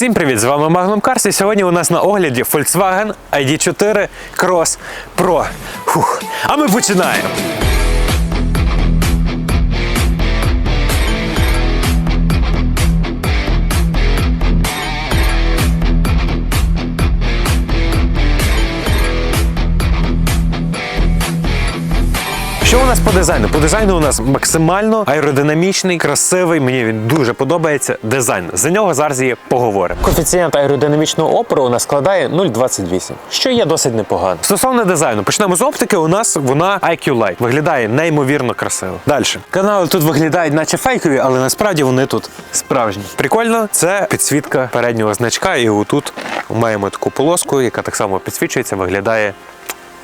Всім привіт! З вами Magnum Cars і сьогодні у нас на огляді Volkswagen ID4 Cross Pro. Фух. А ми починаємо. Що у нас по дизайну? По дизайну у нас максимально аеродинамічний, красивий. Мені він дуже подобається дизайн. За нього зараз є поговоримо. Коефіцієнт аеродинамічного опору у нас складає 0,28, що є досить непогано. Стосовно дизайну, почнемо з оптики. У нас вона IQ Light. Виглядає неймовірно красиво. Далі. Канали тут виглядають, наче фейкові, але насправді вони тут справжні. Прикольно, це підсвітка переднього значка, і отут маємо таку полоску, яка так само підсвічується, виглядає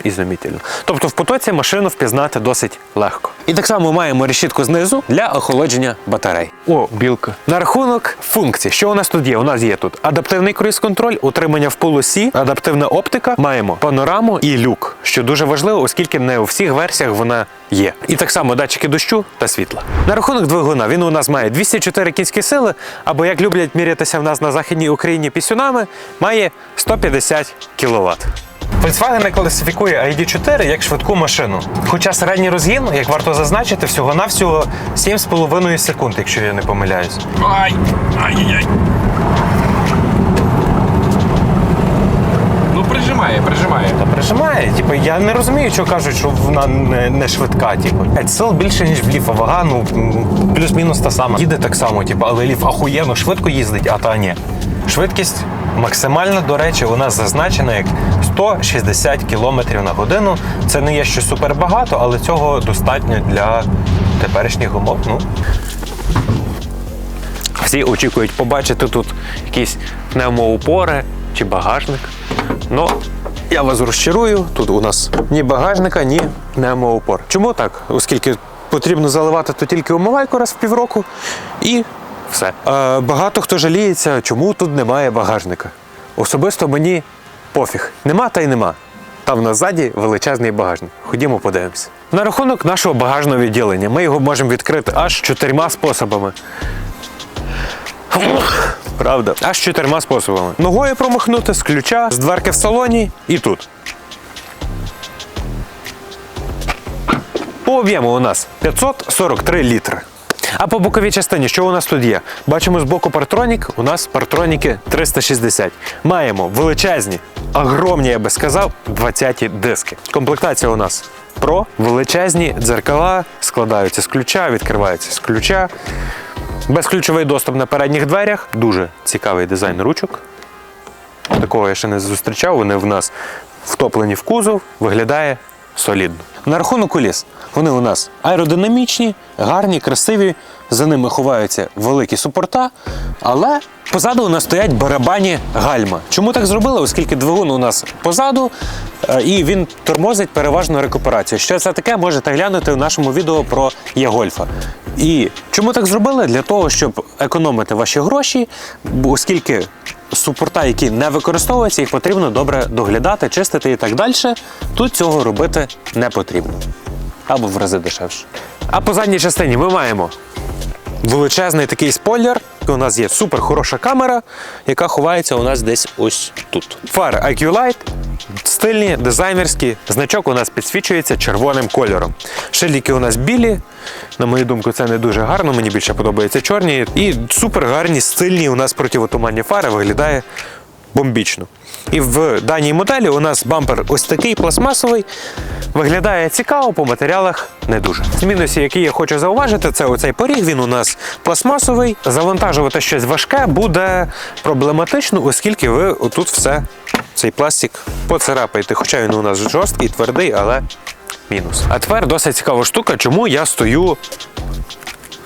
ізумітельно. Тобто в потоці машину впізнати досить легко. І так само маємо решітку знизу для охолодження батарей. О, білка. На рахунок функцій, що у нас тут є? У нас є тут адаптивний круїз-контроль, утримання в полосі, адаптивна оптика, маємо панораму і люк, що дуже важливо, оскільки не у всіх версіях вона є. І так само датчики дощу та світла. На рахунок двигуна він у нас має 204 кінські сили, або як люблять мірятися в нас на західній Україні пісюнами, має 150 кВт. Volkswagen не класифікує ID4 як швидку машину. Хоча середній розгін, як варто зазначити, всього-навсього 7,5 секунд, якщо я не помиляюсь. Ай! Ай-яй-яй! Ну, прижимає, прижимає. Та прижимає. Типу, я не розумію, що кажуть, що вона не, не швидка. Типу. 5 сил більше, ніж в ліфа. Вага, ну плюс-мінус та сама. Їде так само, типу, але ліф ахуєнно швидко їздить, а та ні. Швидкість максимальна, до речі, у нас зазначена як 160 км на годину. Це не є щось супер багато, але цього достатньо для теперішніх умов. Ну, всі очікують побачити тут якісь пневмоупори чи багажник. Ну, я вас розчарую, тут у нас ні багажника, ні пневмоупор. Чому так? Оскільки потрібно заливати то тільки умивайку раз в півроку і все. Е, багато хто жаліється, чому тут немає багажника. Особисто мені пофіг. Нема та й нема. Там на ззаді величезний багажник. Ходімо подивимося. На рахунок нашого багажного відділення ми його можемо відкрити аж чотирма способами. Правда. Аж чотирма способами. Ногою промахнути з ключа, з дверки в салоні і тут. По об'єму у нас 543 літри. А по боковій частині, що у нас тут є? Бачимо з боку партронік, у нас партроніки 360. Маємо величезні, огромні, я би сказав, 20-ті диски. Комплектація у нас про величезні дзеркала складаються з ключа, відкриваються з ключа. Безключовий доступ на передніх дверях. Дуже цікавий дизайн ручок. Такого я ще не зустрічав. Вони в нас втоплені в кузов, виглядає солідно. На рахунок коліс. Вони у нас аеродинамічні, гарні, красиві. За ними ховаються великі супорта, але позаду у нас стоять барабані гальма. Чому так зробили? Оскільки двигун у нас позаду, е, і він тормозить переважно рекуперацію. Що це таке, можете глянути в нашому відео про Є-Гольфа. І чому так зробили? Для того, щоб економити ваші гроші, оскільки супорта, які не використовуються, їх потрібно добре доглядати, чистити і так далі. Тут цього робити не потрібно. Або в рази дешевше. А по задній частині ми маємо величезний такий спойлер. У нас є супер хороша камера, яка ховається у нас десь ось тут. Фари IQ Light, стильні, дизайнерські. Значок у нас підсвічується червоним кольором. Шильдики у нас білі. На мою думку, це не дуже гарно. Мені більше подобаються чорні. І супер гарні, стильні у нас противотуманні фари виглядає бомбічно. І в даній моделі у нас бампер ось такий пластмасовий. Виглядає цікаво, по матеріалах не дуже. З мінусів, які я хочу зауважити, це оцей поріг. Він у нас пластмасовий. Завантажувати щось важке буде проблематично, оскільки ви отут все цей пластик поцарапаєте. Хоча він у нас жорсткий, твердий, але мінус. А тепер досить цікава штука, чому я стою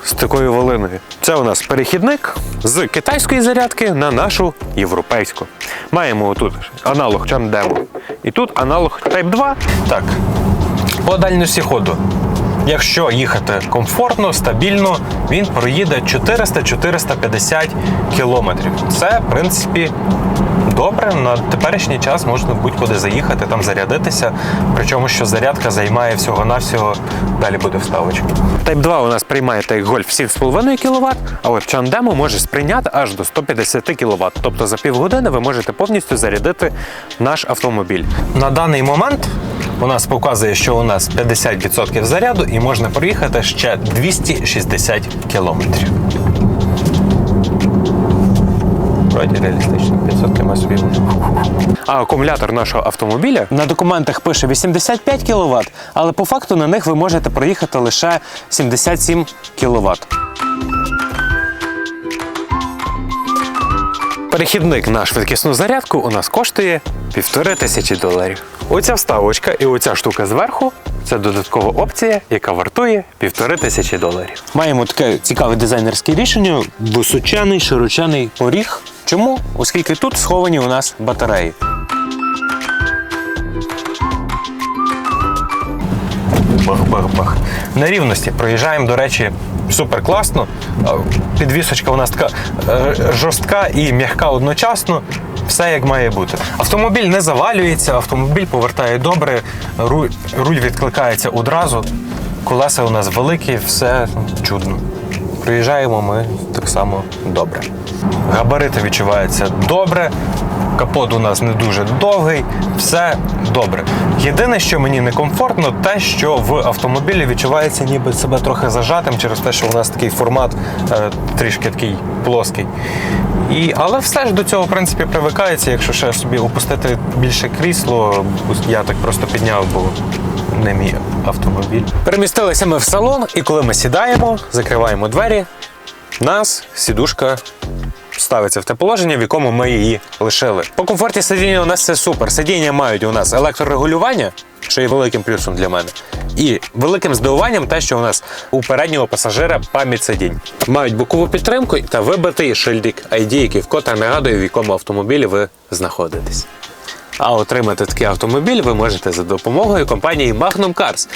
з такою волиною. Це у нас перехідник з китайської зарядки на нашу європейську. Маємо тут аналог Чандему. І тут аналог Type 2. Так, по дальності ходу. Якщо їхати комфортно, стабільно, він проїде 400-450 кілометрів. Це, в принципі, добре. На теперішній час можна будь-куди заїхати, там зарядитися. Причому що зарядка займає всього-навсього, далі буде вставочка. Type 2 у нас приймає так гольф 7,5 кВт, а от Чандемо може сприйняти аж до 150 кВт. Тобто за півгодини ви можете повністю зарядити наш автомобіль. На даний момент у нас показує, що у нас 50% заряду і можна проїхати ще 260 кілометрів. Вроді реалістично, 500 км собі. А акумулятор нашого автомобіля на документах пише 85 кВт, але по факту на них ви можете проїхати лише 77 кВт. Перехідник на швидкісну зарядку у нас коштує півтори тисячі доларів. Оця вставочка і оця штука зверху це додаткова опція, яка вартує півтори тисячі доларів. Маємо таке цікаве дизайнерське рішення: височений широчений поріг. Чому? Оскільки тут сховані у нас батареї. Бах-бах-бах. На рівності проїжджаємо, до речі, супер класно. Підвісочка у нас така е, жорстка і м'яка одночасно. Все як має бути. Автомобіль не завалюється, автомобіль повертає добре, руль, відкликається одразу. Колеса у нас великі, все чудно. Приїжджаємо ми так само добре. Габарити відчуваються добре, капот у нас не дуже довгий, все добре. Єдине, що мені некомфортно, те, що в автомобілі відчувається ніби себе трохи зажатим через те, що у нас такий формат е, трішки такий плоский. І, але все ж до цього, в принципі, привикається. Якщо ще собі опустити більше крісло, я так просто підняв, бо не мій автомобіль. Перемістилися ми в салон, і коли ми сідаємо, закриваємо двері, нас сідушка ставиться в те положення, в якому ми її лишили. По комфорті сидіння у нас все супер. Сидіння мають у нас електрорегулювання, що є великим плюсом для мене. І великим здивуванням те, що у нас у переднього пасажира пам'ять сидінь. Мають бокову підтримку та вибитий шильдик ID, який вкотре нагадує, в якому автомобілі ви знаходитесь. А отримати такий автомобіль ви можете за допомогою компанії Magnum Cars.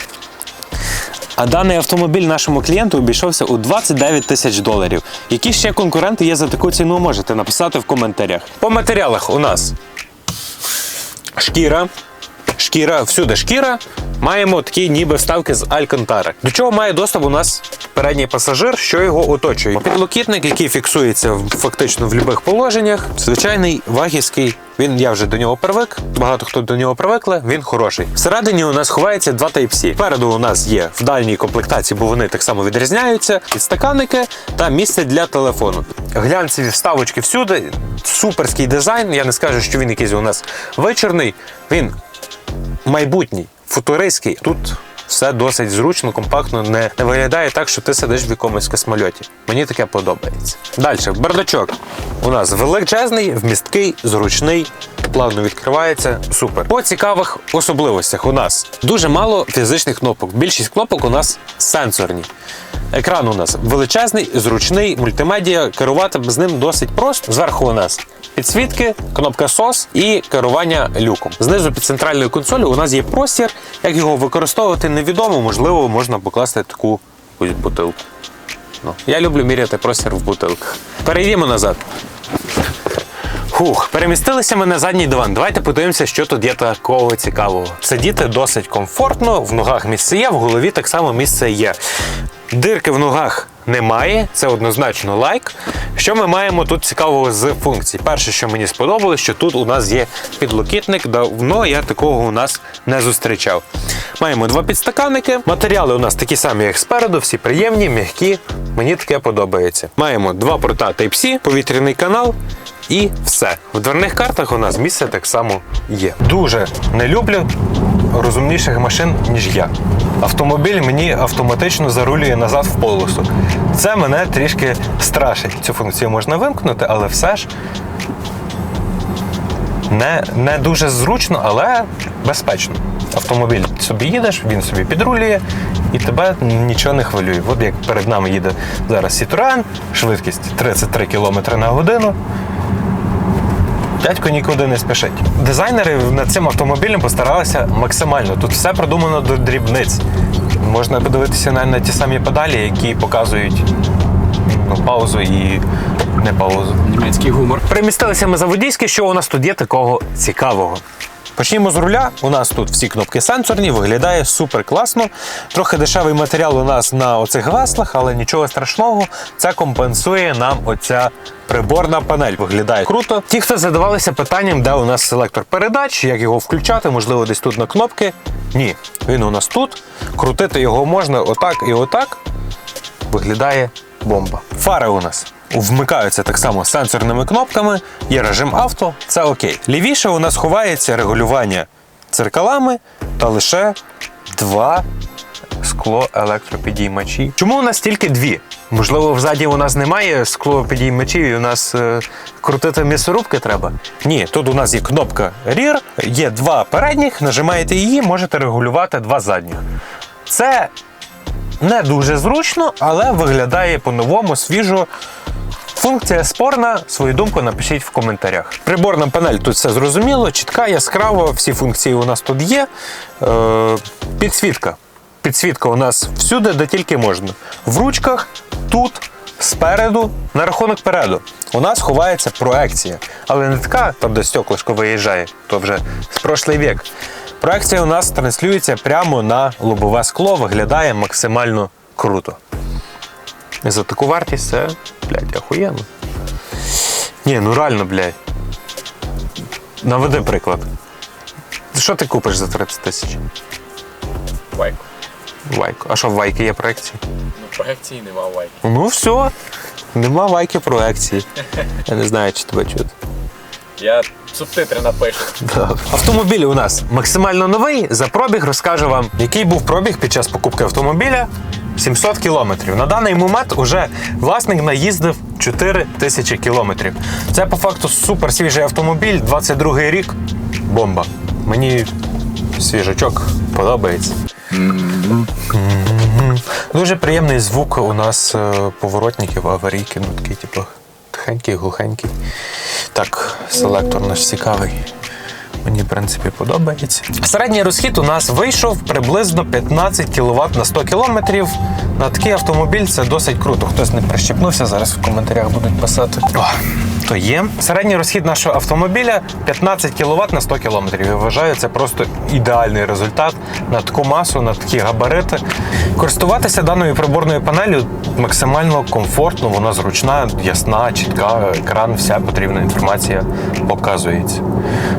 А даний автомобіль нашому клієнту обійшовся у 29 тисяч доларів. Які ще конкуренти є за таку ціну, можете написати в коментарях. По матеріалах у нас шкіра. Шкіра, всюди шкіра. Маємо такі ніби вставки з Алькантари. До чого має доступ у нас передній пасажир, що його оточує. Підлокітник, який фіксується фактично в будь-яких положеннях. Звичайний вагівський. Він я вже до нього привик. Багато хто до нього привикли. Він хороший. Всередині у нас ховається два Type-C. Спереду у нас є в дальній комплектації, бо вони так само відрізняються. Підстаканники та місце для телефону. Глянцеві вставочки всюди. Суперський дизайн. Я не скажу, що він якийсь у нас вечірний. Він майбутній, футуристський. Тут все досить зручно, компактно, не, не виглядає так, що ти сидиш в якомусь космольоті. Мені таке подобається. Далі, бардачок. У нас величезний, вмісткий, зручний, плавно відкривається. Супер. По цікавих особливостях у нас дуже мало фізичних кнопок. Більшість кнопок у нас сенсорні. Екран у нас величезний, зручний, мультимедіа. Керувати з ним досить просто. Зверху у нас підсвітки, кнопка SOS і керування люком. Знизу під центральною консолью у нас є простір. Як його використовувати, невідомо. Можливо, можна покласти таку бутилку. Ну, я люблю міряти простір в бутилках. Перейдімо назад. Хух, перемістилися ми на задній диван. Давайте подивимося, що тут є такого цікавого. Сидіти досить комфортно, в ногах місце є, в голові так само місце є. Дирки в ногах немає, це однозначно лайк. Що ми маємо тут цікавого з функцій? Перше, що мені сподобалось, що тут у нас є підлокітник. Давно я такого у нас не зустрічав. Маємо два підстаканники. Матеріали у нас такі самі, як спереду, всі приємні, м'які. Мені таке подобається. Маємо два порта Type-C, повітряний канал. І все. В дверних картах у нас місце так само є. Дуже не люблю розумніших машин, ніж я. Автомобіль мені автоматично зарулює назад в полосу. Це мене трішки страшить. Цю функцію можна вимкнути, але все ж не, не дуже зручно, але безпечно. Автомобіль собі їдеш, він собі підрулює і тебе нічого не хвилює. От як перед нами їде зараз Citroen, швидкість 33 км на годину. Дядько нікуди не спішить. Дизайнери над цим автомобілем постаралися максимально. Тут все продумано до дрібниць. Можна подивитися на, на ті самі педалі, які показують ну, паузу і не паузу. Німецький гумор. Примістилися ми за водійське, що у нас тут є такого цікавого. Почнімо з руля. У нас тут всі кнопки сенсорні, виглядає супер класно. Трохи дешевий матеріал у нас на оцих гаслах, але нічого страшного. Це компенсує нам оця приборна панель. Виглядає круто. Ті, хто задавалися питанням, де у нас селектор передач, як його включати, можливо, десь тут на кнопки. Ні, він у нас тут. Крутити його можна отак і отак виглядає бомба. Фари у нас вмикаються так само сенсорними кнопками, є режим авто, це окей. Лівіше у нас ховається регулювання дзеркалами та лише два скло електропідіймачі. Чому у нас тільки дві? Можливо, взаді у нас немає склопідіймачів і у нас е, крутити м'ясорубки треба? Ні, тут у нас є кнопка REAR, є два передніх, нажимаєте її, можете регулювати два задніх. Це не дуже зручно, але виглядає по-новому, свіжо. Функція спорна. Свою думку напишіть в коментарях. Приборна панель тут все зрозуміло, чітка, яскрава, всі функції у нас тут є. Е, підсвітка. Підсвітка у нас всюди, де тільки можна. В ручках, тут, спереду, на рахунок переду. У нас ховається проекція, але не така, там, де стеклишко виїжджає, то вже з прошлий вік. Проекція у нас транслюється прямо на лобове скло, виглядає максимально круто. І за таку вартість це, блядь, охуєнно. Ні, ну реально, блядь. Наведи приклад. Що ти купиш за 30 тисяч? Вайк. Вайку. А що в Вайки є проекції? Ну, проекції нема вайк. Ну все. Нема вайки проекції. Я не знаю, чи тебе чути. Я субтитри напишу. Автомобіль у нас максимально новий. За пробіг розкажу вам, який був пробіг під час покупки автомобіля. 700 кілометрів. На даний момент уже власник наїздив 4 тисячі кілометрів. Це по факту супер свіжий автомобіль, 22-й рік. Бомба. Мені свіжачок подобається. Дуже приємний звук у нас е, поворотників, аварійки, ну такий, типу, тихенький, глухенький. Так, селектор наш цікавий. Мені, в принципі, подобається. Середній розхід у нас вийшов приблизно 15 кВт на 100 км. На такий автомобіль це досить круто. Хтось не прищепнувся, зараз в коментарях будуть писати. О, то є. Середній розхід нашого автомобіля 15 кВт на 100 км. Я вважаю, це просто ідеальний результат на таку масу, на такі габарити. Користуватися даною приборною панелью максимально комфортно, вона зручна, ясна, чітка, екран, вся потрібна інформація показується.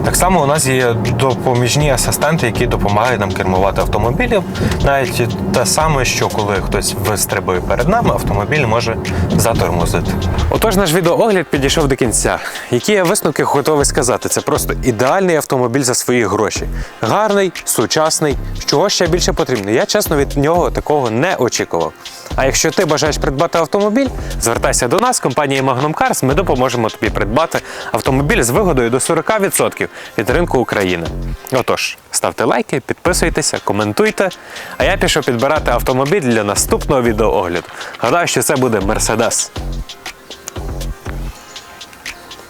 Так само у нас є допоміжні асистенти, які допомагають нам кермувати автомобілем. Навіть те саме, що коли хтось вистрибує перед нами, автомобіль може затормозити. Отож, наш відеоогляд підійшов до кінця. Які я висновки готовий сказати? Це просто ідеальний автомобіль за свої гроші. Гарний, сучасний. Чого ще більше потрібно? Я чесно від нього такого не очікував. А якщо ти бажаєш придбати автомобіль, звертайся до нас, компанії Magnum Cars, ми допоможемо тобі придбати автомобіль з вигодою до 40% від ринку України. Отож, ставте лайки, підписуйтеся, коментуйте. А я пішов підбирати автомобіль для наступного відеоогляду. Гадаю, що це буде Mercedes.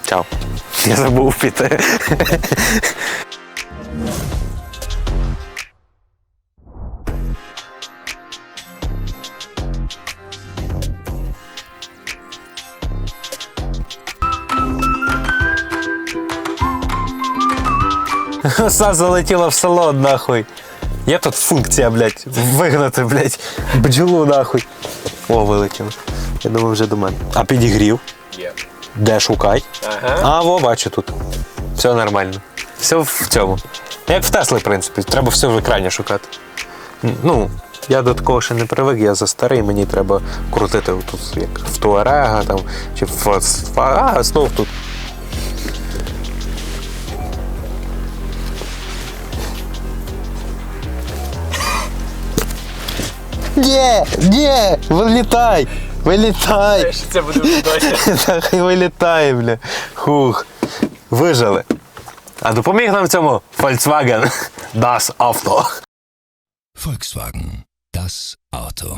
Чао. Я забув піти. Оса залетіла в село, нахуй. Є тут функція, блядь, вигнати, блядь, бджолу нахуй. О, вилетіло. Я думав, вже до мене. А підігрів? Є. Де шукать? Ага. А, во, бачу тут. Все нормально. Все в цьому. Як в Тесли, в принципі, треба все в екрані шукати. Ну, я до такого ще не привик, я за старий, мені треба крутити тут, як в Туарега там, чи в А, знов тут. Ні, ні, вилітай! Вилітай! Це буде? Нахай вилітає, бля. Хух. Вижили. А допоміг нам в цьому Volkswagen Das Auto. Volkswagen. Das Auto.